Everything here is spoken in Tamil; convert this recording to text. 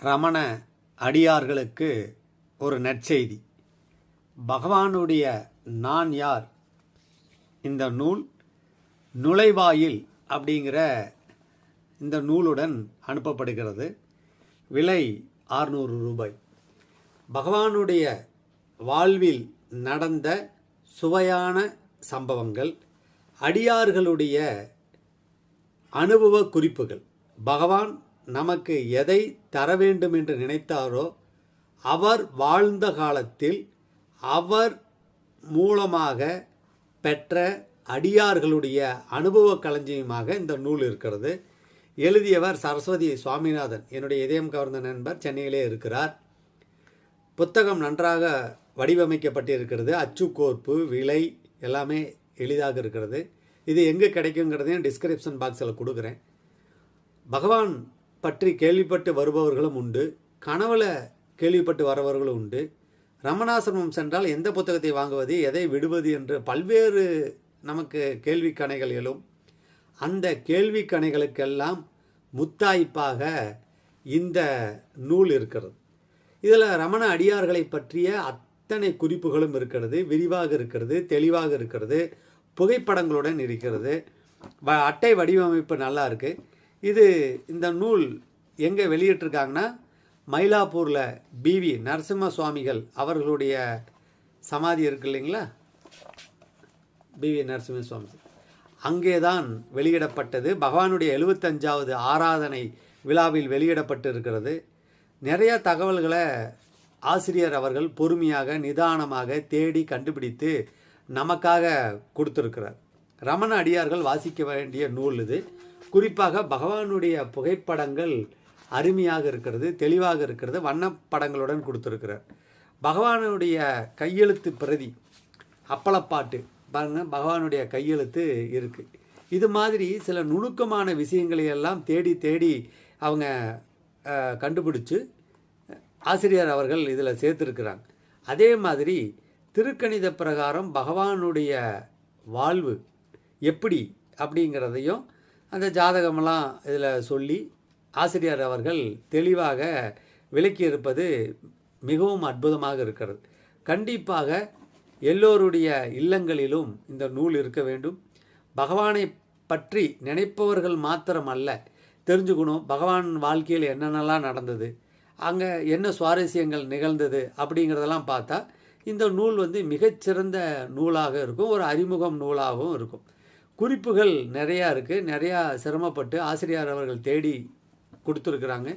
ரமண அடியார்களுக்கு ஒரு நற்செய்தி. பகவானுடைய நான் யார்? இந்த நூல் நுழைவாயில் அப்படிங்கிற இந்த நூலுடன் அனுப்பப்படுகிறது. விலை ஆறுநூறு ரூபாய். பகவானுடைய வாழ்வில் நடந்த சுவையான சம்பவங்கள் அடியார்களுடைய அனுபவ குறிப்புகள். பகவான் நமக்கு எதை தர வேண்டும் என்று நினைத்தாரோ அவர் வாழ்ந்த காலத்தில் அவர் மூலமாக பெற்ற அடியார்களுடைய அனுபவ களஞ்சியமாக இந்த நூல் இருக்கிறது. எழுதியவர் சரஸ்வதி சுவாமிநாதன் என்னுடைய இதயம் கவர்ந்த நண்பர் சென்னையிலே இருக்கிறார். புத்தகம் நன்றாக வடிவமைக்கப்பட்டிருக்கிறது. அச்சுக்கோர்ப்பு விலை எல்லாமே எளிதாக இருக்கிறது. இது எங்கே கிடைக்குங்கிறதையும் டிஸ்கிரிப்ஷன் பாக்ஸில் கொடுக்குறேன். பகவான் பற்றி கேள்விப்பட்டு வருபவர்களும் உண்டு கனவுல கேள்விப்பட்டு வரவர்களும் உண்டு. ரமணாசிரமம் சென்றால் எந்த புத்தகத்தை வாங்குவது எதை விடுவது என்று பல்வேறு நமக்கு கேள்வி கணைகள் எழும். அந்த கேள்வி கணைகளுக்கெல்லாம் முத்தாய்ப்பாக இந்த நூல் இருக்கிறது. இதில் ரமண அடியார்களை பற்றிய அத்தனை குறிப்புகளும் இருக்கிறது விரிவாக இருக்கிறது தெளிவாக இருக்கிறது புகைப்படங்களுடன் இருக்கிறது. வ அட்டை வடிவமைப்பு நல்லா இருக்குது இது இந்த நூல் எங்கே வெளியிட்டிருக்காங்கன்னா மயிலாப்பூரில் பிவி நரசிம்ம சுவாமிகள் அவர்களுடைய சமாதி இருக்கு இல்லைங்களா? பிவி நரசிம்ம சுவாமி அங்கே தான் வெளியிடப்பட்டது. பகவானுடைய எழுபத்தஞ்சாவது ஆராதனை விழாவில் வெளியிடப்பட்டு இருக்கிறது நிறைய தகவல்களை ஆசிரியர் அவர்கள் பொறுமையாக நிதானமாக தேடி கண்டுபிடித்து நமக்காக கொடுத்துருக்கிறார். ரமண அடியார்கள் வாசிக்க வேண்டிய நூல் இது. குறிப்பாக பகவானுடைய புகைப்படங்கள் அருமையாக இருக்கிறது தெளிவாக இருக்கிறது வண்ணப்படங்களுடன் கொடுத்துருக்கிறார். பகவானுடைய கையெழுத்து பிரதி அப்பளப்பாட்டு பாருங்க பகவானுடைய கையெழுத்து இருக்குது இது மாதிரி சில நுணுக்கமான விஷயங்களை எல்லாம் தேடி தேடி அவங்க கண்டுபிடிச்சு ஆசிரியர் அவர்கள் இதில் சேர்த்துருக்கிறாங்க. அதே மாதிரி திருக்கணித பிரகாரம் பகவானுடைய வாழ்வு எப்படி அப்படிங்கிறதையும் அந்த ஜாதகமெல்லாம் இதில் சொல்லி ஆசிரியர் அவர்கள் தெளிவாக விளக்கியிருப்பது மிகவும் அற்புதமாக இருக்கிறது. கண்டிப்பாக எல்லோருடைய இல்லங்களிலும் இந்த நூல் இருக்க வேண்டும். பகவானை பற்றி நினைப்பவர்கள் மாத்திரம் அல்ல தெரிஞ்சுக்கணும் பகவான் வாழ்க்கையில் என்னென்னலாம் நடந்தது அங்கே என்ன சுவாரஸ்யங்கள் நிகழ்ந்தது அப்படிங்கிறதெல்லாம் பார்த்தா இந்த நூல் வந்து மிகச்சிறந்த நூலாக இருக்கும் ஒரு அறிமுகம் நூலாகவும் இருக்கும். குறிப்புகள் நிறையா இருக்குது நிறையா சிரமப்பட்டு ஆசிரியர் அவர்கள் தேடி கொடுத்துருக்குறாங்க.